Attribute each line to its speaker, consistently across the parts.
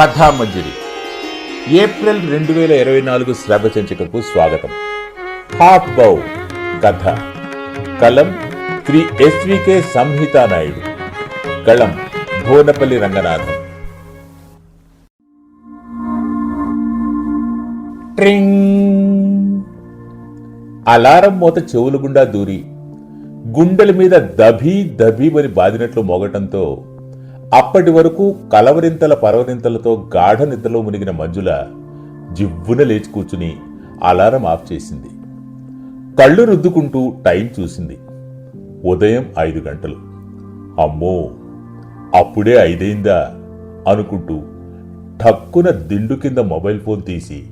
Speaker 1: కథామంజరి. April రెండు వేల ఇరవై నాలుగు శ్రభ సంచికకు స్వాగతం. హాఫ్ బౌ కథ. కలం శ్రీ ఎస్వికే సంహితానాయుడు కళం భువనపల్లి రంగనాథం. ట్రింగ్. అలారం మూత చెవుల గుండా దూరి గుండెల మీద దభీ దభీమని బాదినట్లు మోగటంతో అప్పటి వరకు కలవరింతల పరవరింతలతో గాఢ నిద్రలో మునిగిన మంజుల జివ్వున లేచి కూర్చుని అలారం ఆఫ్ చేసింది. కళ్ళు రుద్దుకుంటూ టైం చూసింది. ఉదయం ఐదు గంటలు. అమ్మో అప్పుడే ఐదైందా అనుకుంటూ ఠక్కున దిండు కింద మొబైల్ ఫోన్ తీసి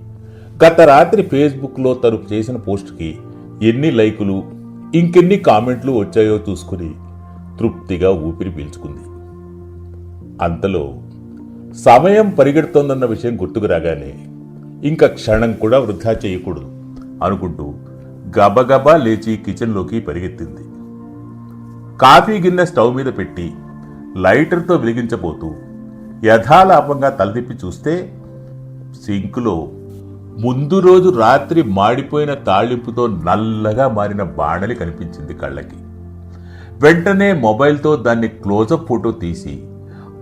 Speaker 1: గత రాత్రి ఫేస్బుక్లో తను చేసిన పోస్ట్కి ఎన్ని లైకులు ఇంకెన్ని కామెంట్లు వచ్చాయో చూసుకుని తృప్తిగా ఊపిరి పీల్చుకుంది. అంతలో సమయం పరిగెడుతోందన్న విషయం గుర్తుకు రాగానే ఇంకా క్షణం కూడా వృధా చేయకూడదు అనుకుంటూ గబగబా లేచి కిచెన్లోకి పరిగెత్తింది. కాఫీ గిన్నె స్టవ్ మీద పెట్టి లైటర్తో వెలిగించబోతూ యథాలాపంగా తలదిప్పి చూస్తే సింకులో ముందు రోజు రాత్రి మాడిపోయిన తాళింపుతో నల్లగా మారిన బాణలి కనిపించింది కళ్ళకి. వెంటనే మొబైల్తో దాన్ని క్లోజప్ ఫోటో తీసి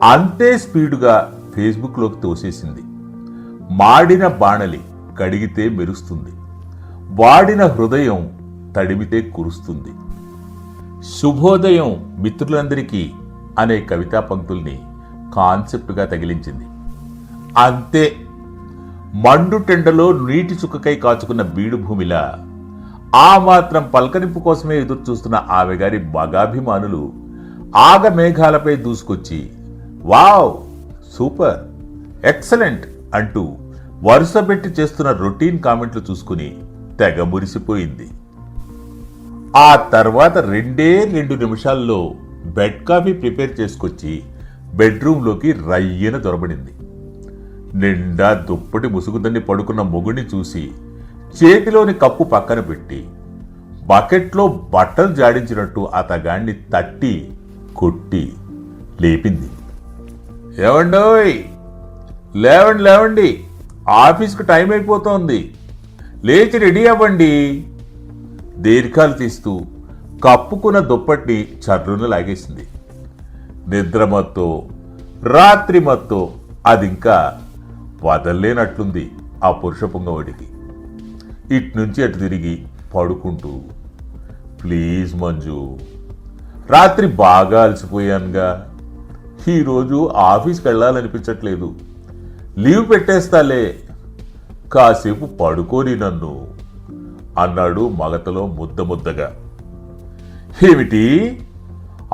Speaker 1: అంతే స్పీడుగా ఫేస్బుక్లోకి తోసేసింది. మాడిన బాణలి కడిగితే మెరుస్తుంది. వాడిన హృదయం తడిమితే కురుస్తుంది. శుభోదయం మిత్రులందరికీ అనే కవితా పంక్తుల్ని కాన్సెప్ట్గా తగిలించింది. అంతే. మండు టెండలో నీటి చుక్కకై కాచుకున్న బీడు భూమిలా ఆ మాత్రం పలకరింపు కోసమే ఎదురు చూస్తున్న ఆమె గారి మగాభిమానులు ఆగ మేఘాలపై దూసుకొచ్చి వావ్ సూపర్ ఎక్సలెంట్ అంటూ వరుస పెట్టి చేస్తున్న రొటీన్ కామెంట్లు చూసుకుని తెగ మురిసిపోయింది. ఆ తర్వాత రెండే రెండు నిమిషాల్లో బెడ్ కాఫీ ప్రిపేర్ చేసుకొచ్చి బెడ్రూమ్లోకి రయ్యన దొరబడింది. నిండా దుప్పటి ముసుగుదని పడుకున్న మొగుడిని చూసి చేతిలోని కప్పు పక్కన పెట్టి బకెట్లో బట్టలు జాడించినట్టు అతగాణ్ణి తట్టి కొట్టి లేపింది. ఏమండోయ్ లేవండి లేవండి. ఆఫీస్కి టైం అయిపోతోంది. లేచి రెడీ అవ్వండి. దీర్ఘాలు తీస్తూ కప్పుకున్న దుప్పటిని చర్రును లాగేసింది. నిద్ర మత్తో రాత్రి మత్తో అది ఇంకా వదల్లేనట్లుంది ఆ పురుష పొంగవుడికి. ఇట్నుంచి అటు తిరిగి పడుకుంటూ ప్లీజ్ మంజు రాత్రి బాగా అలసిపోయానుగా. ఈరోజు ఆఫీస్కి వెళ్ళాలనిపించట్లేదు. లీవ్ పెట్టేస్తాలే. కాసేపు పడుకోని నన్ను అన్నాడు మగతలో ముద్ద ముద్దగా. ఏమిటి?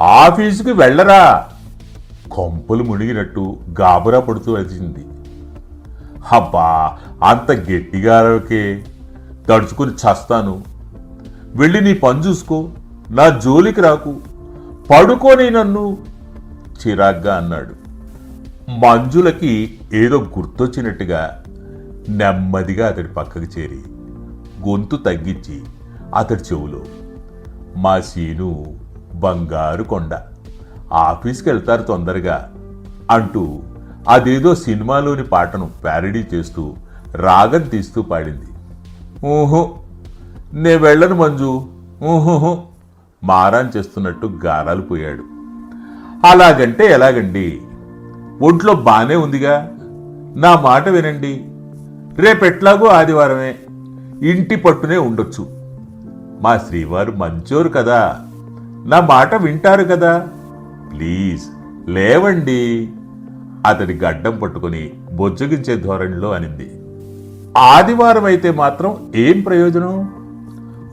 Speaker 1: ఆఫీసుకి వెళ్ళరా? కొంపలు మునిగినట్టు గాబరా పడుతూ వచ్చింది అబ్బా అంత గట్టిగా అరవకే. తడుచుకుని చస్తాను. వెళ్ళి నీ పని చూసుకో. నా జోలికి రాకు. పడుకోని నన్ను చిరాగ్గా అన్నాడు. మంజులకి ఏదో గుర్తొచ్చినట్టుగా నెమ్మదిగా అతడి పక్కకు చేరి గొంతు తగ్గించి అతడి చెవులో మా సీను బంగారు కొండ ఆఫీస్కి వెళ్తారు తొందరగా అంటూ అదేదో సినిమాలోని పాటను ప్యారడీ చేస్తూ రాగం తీస్తూ పాడింది. ఊహో నే వెళ్ళను మంజు ఊహోహో మారాన్ చేస్తున్నట్టు గారాలు పోయాడు. అలాగంటే ఎలాగండి? ఒంట్లో బానే ఉందిగా. నా మాట వినండి. రేపెట్లాగో ఆదివారమే ఇంటి పట్టునే ఉండొచ్చు. మా శ్రీవారు మంచోరు కదా. నా మాట వింటారు కదా. ప్లీజ్ లేవండి. అతడి గడ్డం పట్టుకుని బొజ్జగించే ధోరణిలో అనింది. ఆదివారం అయితే మాత్రం ఏం ప్రయోజనం?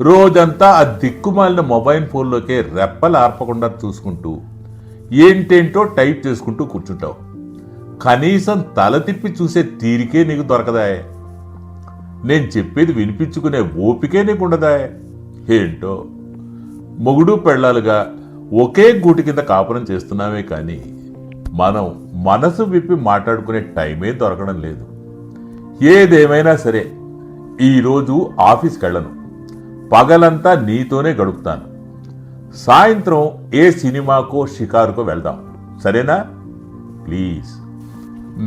Speaker 1: రోజంతా ఆ దిక్కుమాలిన మొబైల్ ఫోన్లోకే రెప్పలు ఆర్పకుండా చూసుకుంటూ ఏంటేంటో టైప్ చేసుకుంటూ కూర్చుంటావు. కనీసం తల తిప్పి చూసే తీరికే నీకు దొరకదాయే నేను చెప్పేది వినిపించుకునే ఓపికే నీకు ఉండదాయే ఏంటో? మొగుడు పెళ్ళాలుగా ఒకే గూటి కింద కాపురం చేస్తున్నామే కానీ మనం మనసు విప్పి మాట్లాడుకునే టైమే దొరకడం లేదు. ఏదేమైనా సరే ఈరోజు ఆఫీస్కి వెళ్ళను పగలంతా నీతోనే గడుపుతాను. సాయంత్రం ఏ సినిమాకో షికారుకో వెళ్దాం. సరేనా? ప్లీజ్.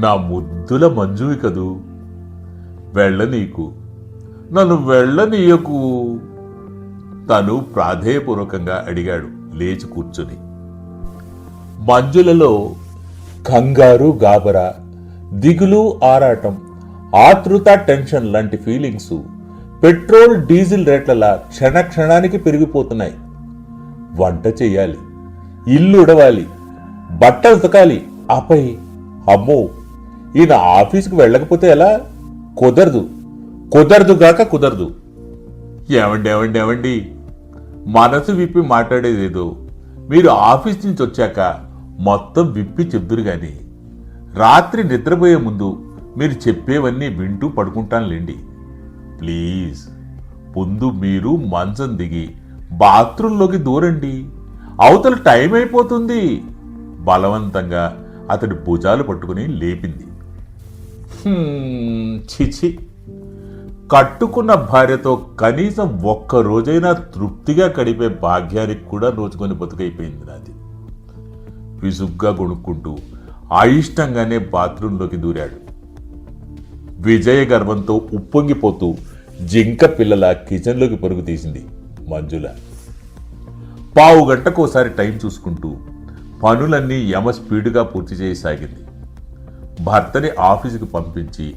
Speaker 1: నా ముద్దుల మంజువి కదూ. వెళ్ళనీకు. నన్ను వెళ్ళనీయకు. తను ప్రాధేయపూర్వకంగా అడిగాడు. లేచి కూర్చుని. మంజులలో కంగారు గాబరా దిగులు ఆరాటం ఆతృత టెన్షన్ లాంటి ఫీలింగ్స్ పెట్రోల్ డీజిల్ రేట్లలా క్షణ క్షణానికి పెరిగిపోతున్నాయి. వంట చెయ్యాలి ఇల్లు ఉడవాలి బట్టలు ఉతకాలి. ఆపై అమ్మో ఈయన ఆఫీస్కి వెళ్ళకపోతే ఎలా? కుదరదు కుదరదు గాక కుదరదు. ఏమండి ఏమండి ఏమండి మనసు విప్పి మాట్లాడేదేదో. మీరు ఆఫీస్ నుంచి వచ్చాక మొత్తం విప్పి చెప్దురు గాని రాత్రి నిద్రపోయే ముందు మీరు చెప్పేవన్నీ వింటూ పడుకుంటానులేండి. ప్లీజ్ ముందు మీరు మంచం దిగి బాత్రూంలోకి దూరండి. అవతల టైం అయిపోతుంది. బలవంతంగా అతడి భుజాలు పట్టుకుని లేపింది. చిచి. కట్టుకున్న భార్యతో కనీసం ఒక్క రోజైనా తృప్తిగా గడిపే భాగ్యానికి కూడా నోచుకొని బతుకైపోయింది నాది. విసుగ్గా కొనుక్కుంటూ అయిష్టంగానే బాత్రూంలోకి దూరాడు. విజయ గర్వంతో ఉప్పొంగిపోతూ జింక పిల్లల కిచెన్లోకి పరుగు తీసింది. మంజుల. పావు గంటకోసారి టైం చూసుకుంటూ పనులన్నీ యమ స్పీడ్గా పూర్తి చేయసాగింది. భర్తని ఆఫీసుకు పంపించి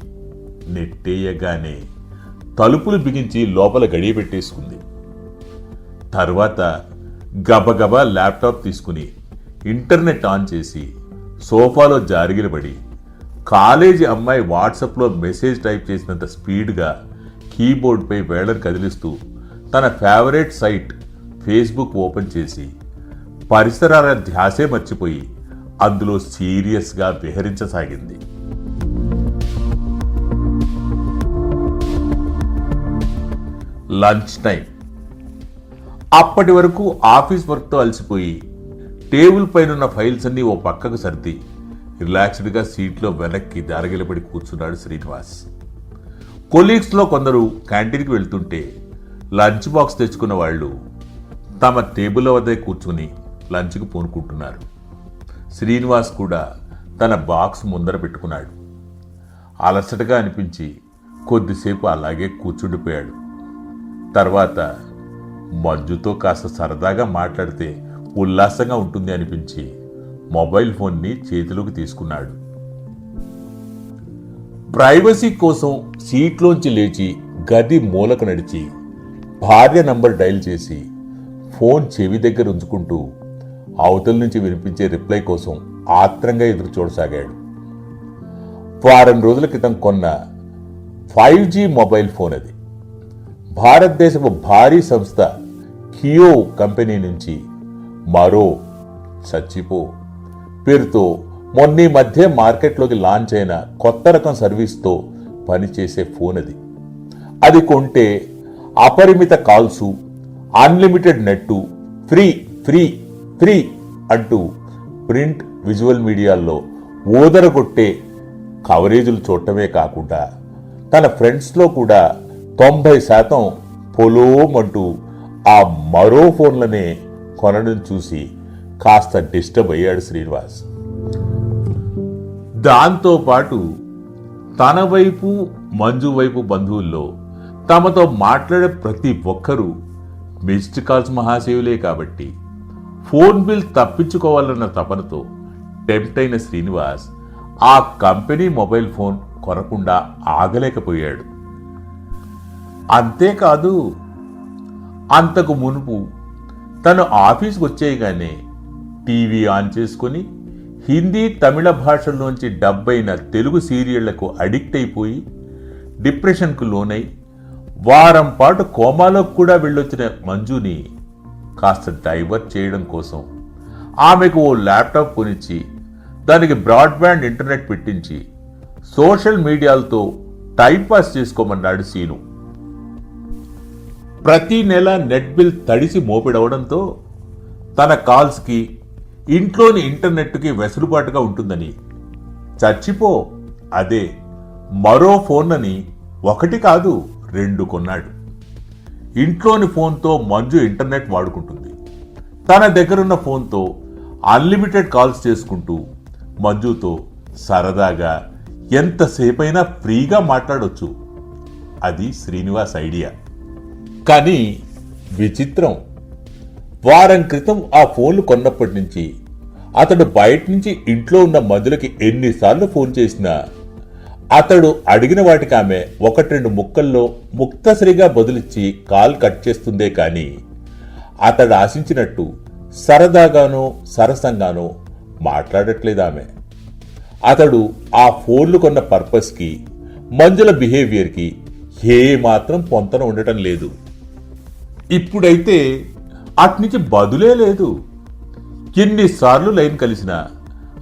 Speaker 1: నెట్టేయగానే తలుపులు బిగించి లోపల గడియ పెట్టేసుకుంది. తర్వాత గబగబా ల్యాప్టాప్ తీసుకుని ఇంటర్నెట్ ఆన్ చేసి సోఫాలో జారిగిలబడి కాలేజీ అమ్మాయి వాట్సాప్లో మెసేజ్ టైప్ చేసినంత స్పీడ్గా కీబోర్డ్పై వేళను కదిలిస్తూ తన ఫేవరెట్ సైట్ ఫేస్బుక్ ఓపెన్ చేసి పరిసరాల ధ్యాసే మర్చిపోయి అందులో సీరియస్గా విహరించసాగింది. లంచ్ టైం అప్పటి వరకు ఆఫీస్ వర్క్తో అలసిపోయి టేబుల్ పైనున్న ఫైల్స్ అన్ని ఓ పక్కకు సర్ది రిలాక్స్డ్గా సీట్లో వెనక్కి దారగిలబడి కూర్చున్నాడు శ్రీనివాస్. కొలీగ్స్లో కొందరు క్యాంటీన్కి వెళ్తుంటే లంచ్ బాక్స్ తెచ్చుకున్న వాళ్ళు తమ టేబుల్ వద్దే కూర్చుని లంచ్కి పూనుకుంటున్నారు. శ్రీనివాస్ కూడా తన బాక్స్ ముందర పెట్టుకున్నాడు. అలసటగా అనిపించి కొద్దిసేపు అలాగే కూర్చుండిపోయాడు. తర్వాత మంజుతో కాస్త సరదాగా మాట్లాడితే ఉల్లాసంగా ఉంటుంది అనిపించి మొబైల్ ఫోన్ని చేతిలోకి తీసుకున్నాడు. ప్రైవసీ కోసం సీట్లోంచి లేచి గది మూలకు నడిచి భార్య నంబర్ డైల్ చేసి ఫోన్ చెవి దగ్గర ఉంచుకుంటూ అవతల నుంచి వినిపించే రిప్లై కోసం ఆత్రంగా ఎదురు చూడసాగాడు వారం రోజుల క్రితం కొన్న ఫైవ్ జీ మొబైల్ ఫోన్ అది. భారతదేశపు భారీ సంస్థ కియో కంపెనీ నుంచి మరో చచ్చిపో. పేరుతో మొన్న మధ్య మార్కెట్లోకి లాంచ్ అయిన కొత్త రకం సర్వీస్తో పనిచేసే ఫోన్ అది. అది కొంటే అపరిమిత calls unlimited net free free free అంటూ ప్రింట్ విజువల్ మీడియాల్లో ఓదరగొట్టే కవరేజీలు చూడటమే కాకుండా తన ఫ్రెండ్స్లో కూడా తొంభై శాతం పొలోమంటూ ఆ మరో ఫోన్లనే కొనడం చూసి కాస్త డిస్టర్బ్ అయ్యాడు శ్రీనివాస్. దాంతోపాటు తన వైపు మంజు వైపు బంధువుల్లో తమతో మాట్లాడే ప్రతి ఒక్కరూ మిస్డ్ కాల్స్ మహాశివులే కాబట్టి ఫోన్ బిల్ తప్పించుకోవాలన్న తపనతో టెంప్ట్ అయిన శ్రీనివాస్ ఆ కంపెనీ మొబైల్ ఫోన్ కొనకుండా ఆగలేకపోయాడు. అంతేకాదు అంతకు మునుపు తను ఆఫీస్కి వచ్చేయగానే టీవీ ఆన్ చేసుకొని హిందీ తమిళ భాషల్లోంచి డబ్బైన తెలుగు సీరియళ్ళకు అడిక్ట్ అయిపోయి డిప్రెషన్కు లోనై వారం పాటు కోమాలోకి కూడా వెళ్ళొచ్చిన మంజుని కాస్త డైవర్ట్ చేయడం కోసం ఆమెకు ఓ ల్యాప్టాప్ కొనిచ్చి దానికి బ్రాడ్బ్యాండ్ ఇంటర్నెట్ పెట్టించి సోషల్ మీడియాలతో టైంపాస్ చేసుకోమన్నాడు సీను. ప్రతి నెల నెట్ బిల్ తడిసి మోపిడవడంతో తన కాల్స్కి ఇంట్లోని ఇంటర్నెట్కి వెసులుబాటుగా ఉంటుందని. చచ్చిపో అదే మరో ఫోన్ అని ఒకటి కాదు రెండు కొన్నాడు. ఇంట్లోని ఫోన్తో మంజు ఇంటర్నెట్ వాడుకుంటుంది. తన దగ్గరున్న ఫోన్తో అన్లిమిటెడ్ కాల్స్ చేసుకుంటూ మంజుతో సరదాగా ఎంతసేపైనా ఫ్రీగా మాట్లాడొచ్చు. అది శ్రీనివాస్ ఐడియా. కానీ విచిత్రం. వారం క్రితం ఆ ఫోన్లు కొన్నప్పటి నుంచి అతడు బయట నుంచి ఇంట్లో ఉన్న మందులకి ఎన్నిసార్లు ఫోన్ చేసినా అతడు అడిగిన వాటికి ఆమె ఒకటి రెండు ముక్కల్లో ముక్తసరిగా బదులిచ్చి కాల్ కట్ చేస్తుందే కానీ అతడు ఆశించినట్టు సరదాగానో సరసంగానో మాట్లాడట్లేదు ఆమె. అతడు ఆ ఫోన్లు కొన్న పర్పస్కి మంజుల బిహేవియర్కి ఏ మాత్రం పొంతన ఉండటం లేదు. ఇప్పుడైతే అట్నుంచి బదులే లేదు. ఎన్నిసార్లు లైన్ కలిసినా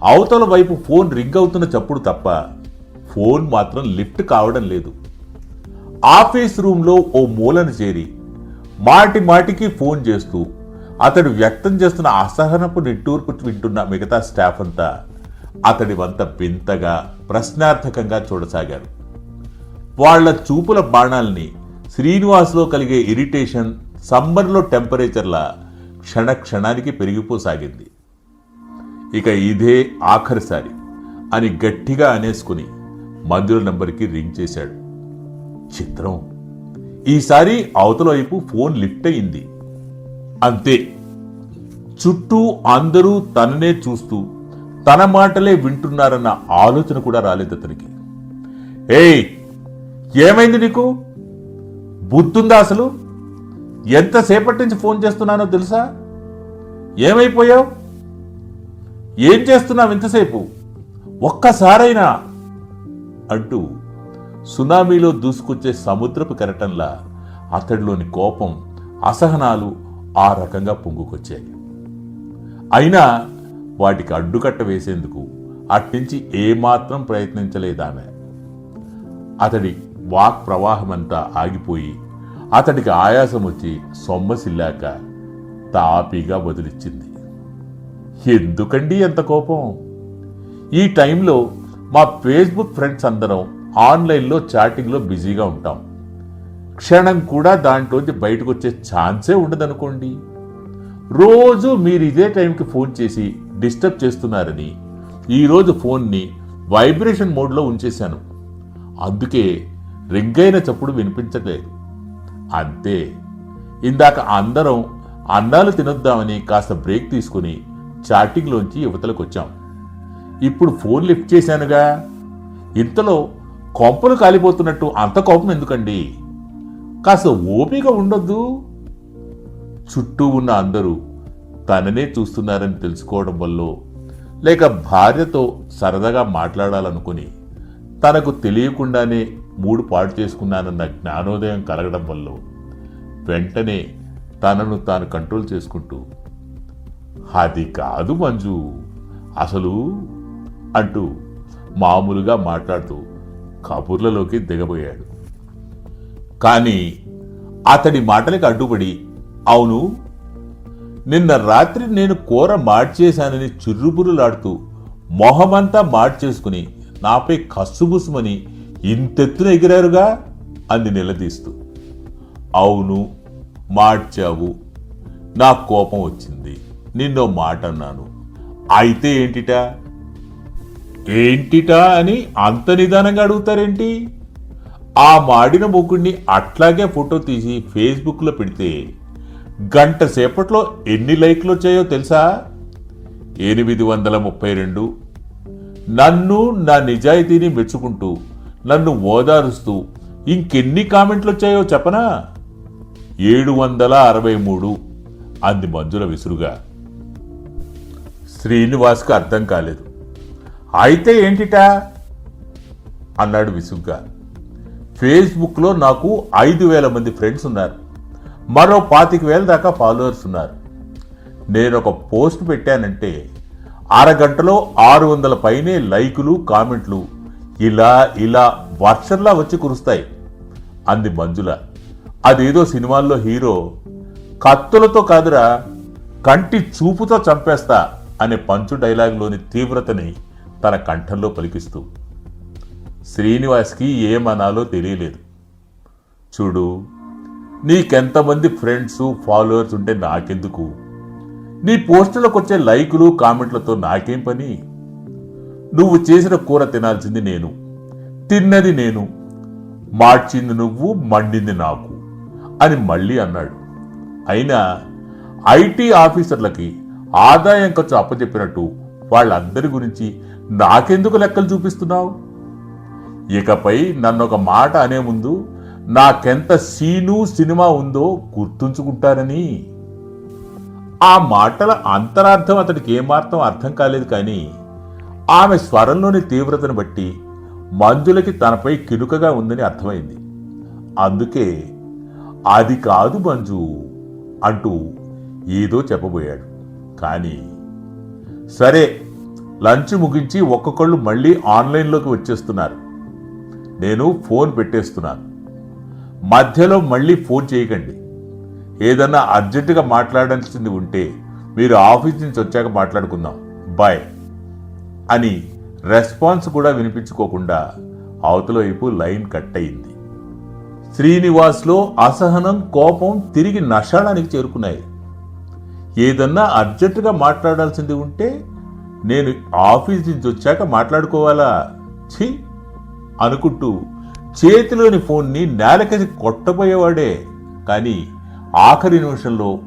Speaker 1: అవతల వైపు ఫోన్ రింగ్ అవుతున్న చప్పుడు తప్ప ఫోన్ మాత్రం లిఫ్ట్ కావడం లేదు. ఆఫీస్ రూమ్లో ఓ మూలను చేరి మాటి మాటికి ఫోన్ చేస్తూ అతడు వ్యక్తం చేస్తున్న అసహనపు నిట్టూర్పు వింటున్న మిగతా స్టాఫ్ అంతా అతడి వంత వింతగా ప్రశ్నార్థకంగా చూడసాగారు. వాళ్ళ చూపుల బాణాల్ని శ్రీనివాస్లో కలిగే ఇరిటేషన్ సమ్మర్లో టెంపరేచర్ల క్షణ క్షణానికి పెరిగిపోసాగింది. ఇక ఇదే ఆఖరిసారి అని గట్టిగా అనేసుకుని మంజుల నెంబర్కి రింగ్ చేశాడు. చిత్రం. ఈసారి అవతల వైపు ఫోన్ లిఫ్ట్ అయింది అంతే. చుట్టూ అందరూ తననే చూస్తూ తన మాటలే వింటున్నారన్న ఆలోచన కూడా రాలేదు అతనికి. ఏయ్ ఏమైంది నీకు? బుద్ధుందా అసలు? ఎంతసేపటి నుంచి ఫోన్ చేస్తున్నానో తెలుసా? ఏమైపోయావు? ఏం చేస్తున్నావు ఇంతసేపు? ఒక్కసారైనా అంటూ సునామీలో దూసుకొచ్చే సముద్రపు కెరటంలా అతడిలోని కోపం అసహనాలు ఆ రకంగా పొంగుకొచ్చాయి. అయినా వాటికి అడ్డుకట్ట వేసేందుకు అట్నుంచి ఏమాత్రం ప్రయత్నించలేదామె. అతడి వాక్ ప్రవాహమంతా ఆగిపోయి అతడికి ఆయాసం వచ్చి సొమ్మసిల్లాక తాపీగా వదిలిచ్చింది. ఎందుకండి ఎంత కోపం? ఈ టైంలో మా ఫేస్బుక్ ఫ్రెండ్స్ అందరం ఆన్లైన్లో చాటింగ్లో బిజీగా ఉంటాం. క్షణం కూడా దాంట్లోంచి బయటకు వచ్చే ఛాన్సే ఉండదనుకోండి. రోజు మీరు ఇదే టైంకి ఫోన్ చేసి డిస్టర్బ్ చేస్తున్నారని ఈరోజు ఫోన్ని వైబ్రేషన్ మోడ్లో ఉంచేశాను. అందుకే రింగ్ అయిన చప్పుడు వినిపించట్లేదు. అంతే. ఇందాక అందరం అన్నాలు తినొద్దామని కాస్త బ్రేక్ తీసుకుని చాటింగ్లోంచి యువతలకు వచ్చాం. ఇప్పుడు ఫోన్ లిఫ్ట్ చేశానుగా. ఇంతలో కొంపలు కాలిపోతున్నట్టు అంత కోపం ఎందుకండి? కాస్త ఓపిక ఉండొద్దు. చుట్టూ ఉన్న అందరూ తననే చూస్తున్నారని తెలుసుకోవడం వల్ల లేక భార్యతో సరదాగా మాట్లాడాలనుకుని తనకు తెలియకుండానే మూడు పాడు చేసుకున్నానన్న జ్ఞానోదయం కలగడం వల్ల వెంటనే తనను తాను కంట్రోల్ చేసుకుంటూ అది కాదు మంజు అసలు అంటూ మామూలుగా మాట్లాడుతూ కబుర్లలోకి దిగబోయాడు. కానీ అతడి మాటలకు అడ్డుపడి అవును నిన్న రాత్రి నేను కూర మార్చేశానని చుర్రుబురులాడుతూ మొహమంతా మార్చేసుకుని నాపై కస్సుబుసుమని ఇంతెత్తున ఎగిరారుగా? అంది నిలదీస్తూ. అవును మార్చావు. నా కోపం వచ్చింది. నిన్నో మాట అన్నాను అయితే ఏంటిటా? ఏంటిటా అని అంత నిదానంగా అడుగుతారేంటి? ఆ మాడిన ముగ్గుడిని అట్లాగే ఫోటో తీసి ఫేస్బుక్లో పెడితే గంట సేపట్లో ఎన్ని లైక్లు వచ్చాయో తెలుసా? ఎనిమిది వందల ముప్పై రెండు. నన్ను నా నిజాయితీని మెచ్చుకుంటూ నన్ను ఓదారుస్తూ ఇంకెన్ని కామెంట్లు వచ్చాయో చెప్పనా? ఏడు వందల అరవై మూడు. అంది మంజుల విసురుగా. శ్రీనివాస్కు అర్థం కాలేదు. అయితే ఏంటిటా? అన్నాడు విసుగ్గా. ఫేస్బుక్లో నాకు ఐదు వేల మంది ఫ్రెండ్స్ ఉన్నారు. మరో పాతిక వేల దాకా ఫాలోవర్స్ ఉన్నారు. నేను ఒక పోస్ట్ పెట్టానంటే అరగంటలో ఆరు వందల పైనే లైకులు కామెంట్లు ఇలా ఇలా వర్షంలా వచ్చి కురుస్తాయి అంది మంజుల. అదేదో సినిమాల్లో హీరో కత్తులతో కాదురా కంటి చూపుతో చంపేస్తా అనే పంచు డైలాగ్లోని తీవ్రతని తన కంఠంలో పలికిస్తూ శ్రీనివాస్కి ఏమనాలో తెలియలేదు. చూడు నీకెంతమంది ఫ్రెండ్స్ ఫాలోవర్స్ ఉంటే నాకెందుకు? నీ పోస్టులకు వచ్చే లైకులు కామెంట్లతో నాకేం పని? నువ్వు చేసిన కూర తినాల్సింది నేను. తిన్నది నేను. మార్చింది నువ్వు మండింది నాకు. అని మళ్ళీ అన్నాడు. అయినా ఐటీ ఆఫీసర్లకి ఆదాయం ఖర్చు అప్పచెప్పినట్టు వాళ్ళందరి గురించి నాకెందుకు లెక్కలు చూపిస్తున్నావు? ఇకపై నన్ను ఒక మాట అనే ముందు నాకెంత సీను సినిమా ఉందో గుర్తుంచుకుంటానని. ఆ మాటల అంతరార్థం అతడికి ఏమాత్రం అర్థం కాలేదు కానీ ఆమె స్వరంలోని తీవ్రతను బట్టి మంజులకి తనపై కినుకగా ఉందని అర్థమైంది. అందుకే అది కాదు మంజు అంటూ ఏదో చెప్పబోయాడు. కానీ సరే లంచ్ ముగించి ఒక్కొక్కళ్ళు మళ్ళీ ఆన్లైన్లోకి వచ్చేస్తున్నారు. నేను ఫోన్ పెట్టేస్తున్నాను. మధ్యలో మళ్ళీ ఫోన్ చేయకండి. ఏదన్నా అర్జెంటుగా మాట్లాడాల్సింది ఉంటే మీరు ఆఫీస్ నుంచి వచ్చాక మాట్లాడుకుందాం. బాయ్. అని రెస్పాన్స్ కూడా వినిపించుకోకుండా అవతల వైపు లైన్ కట్ అయింది శ్రీనివాస్లో అసహనం కోపం తిరిగి నషాడానికి చేరుకున్నాయి. ఏదన్నా అర్జెంటుగా మాట్లాడాల్సింది ఉంటే నేను ఆఫీస్ నుంచి వచ్చాక మాట్లాడుకోవాలా? ఛీ! అనుకుంటూ చేతిలోని ఫోన్ని నేలకేసి కొట్టబోయేవాడే. కానీ ఆఖరి నిమిషంలో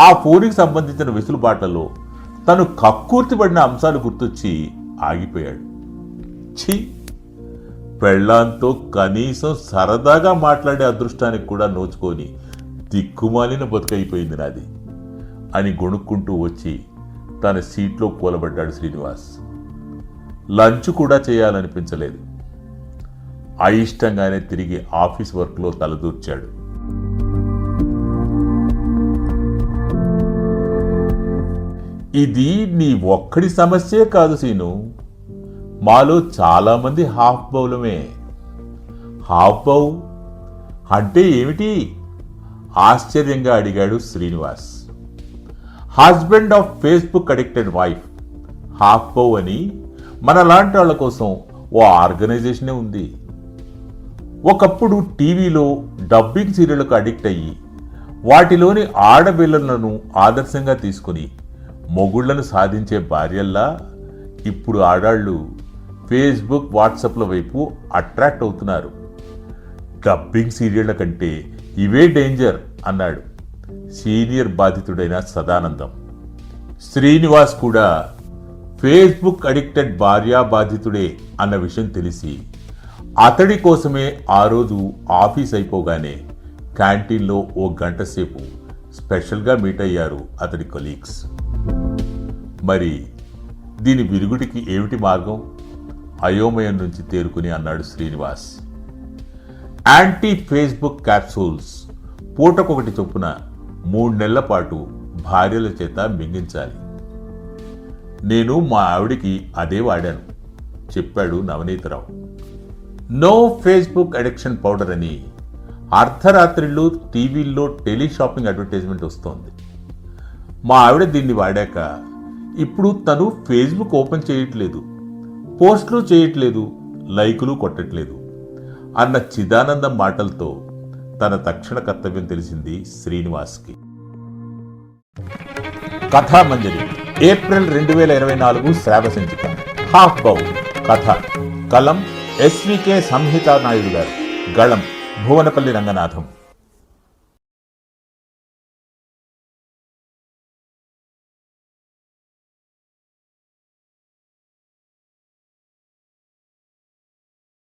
Speaker 1: ఆ ఫోన్కి సంబంధించిన వెసులుబాట్లలో తను కక్కుర్తిపడిన అంశాలు గుర్తొచ్చి ఆగిపోయాడు. ఛీ! పెళ్ళాంతో కనీసం సరదాగా మాట్లాడే అదృష్టానికి కూడా నోచుకొని దిక్కుమాలిన బతుకైపోయింది నాది అని గొణుక్కుంటూ వచ్చి తన సీట్లో కూలబడ్డాడు శ్రీనివాస్. లంచ్ కూడా చేయాలనిపించలేదు. అయిష్టంగానే తిరిగి ఆఫీస్ వర్క్లో తలదూర్చాడు. ఇది నీ ఒక్కడి సమస్యే కాదు సీను. మాలో చాలామంది హాఫ్ బౌలమే. హాఫ్ బౌ అంటే ఏమిటి? ఆశ్చర్యంగా అడిగాడు Srinivas. Husband of Facebook addicted wife. Half బౌ అని మన లాంటి వాళ్ళ కోసం ఓ ఆర్గనైజేషనే ఉంది. ఒకప్పుడు టీవీలో డబ్బింగ్ సీరియళ్ళకు అడిక్ట్ అయ్యి వాటిలోని ఆడపిల్లలను ఆదర్శంగా తీసుకుని మొగుళ్ళను సాధించే భార్యల్లా ఇప్పుడు ఆడాళ్ళు ఫేస్బుక్ వాట్సాప్ల వైపు అట్రాక్ట్ అవుతున్నారు. డబ్బింగ్ సీరియళ్ళ కంటే ఇవే డేంజర్ అన్నాడు. సీనియర్ బాధితుడైన సదానందం. శ్రీనివాస్ కూడా ఫేస్బుక్ అడిక్టెడ్ భార్యా బాధితుడే అన్న విషయం తెలిసి అతడి కోసమే ఆ రోజు ఆఫీస్ అయిపోగానే క్యాంటీన్లో ఓ గంట సేపు స్పెషల్గా మీట్ అయ్యారు అతడి కొలీగ్స్. మరి దీని విరుగుడికి ఏమిటి మార్గం? అయోమయం నుంచి తేరుకుని అన్నాడు శ్రీనివాస్. యాంటీ ఫేస్బుక్ క్యాప్సూల్స్ పూటకొకటి చొప్పున మూడు నెలల పాటు భార్యల చేత మింగించాలి. నేను మా ఆవిడికి అదే వాడాను చెప్పాడు Navaneetharao. No Facebook addiction powder అని అర్ధరాత్రిలో టీవీల్లో టెలిషాపింగ్ అడ్వర్టైజ్మెంట్ వస్తోంది. మా ఆవిడ దీన్ని వాడాక ఇప్పుడు తను ఫేస్బుక్ ఓపెన్ చేయట్లేదు పోస్టులు చేయట్లేదు లైకులు కొట్టట్లేదు అన్న చిదానందం మాటలతో తన తక్షణ కర్తవ్యం తెలిసింది శ్రీనివాస్కి. కథామంజరి ఏప్రిల్ రెండు వేల ఇరవై నాలుగు శ్రావ సంచిక. హాఫ్ బౌ కథ. కలం ఎస్వికే సంహితా నాయుడు గారు. గళం భువనపల్లి రంగనాథం.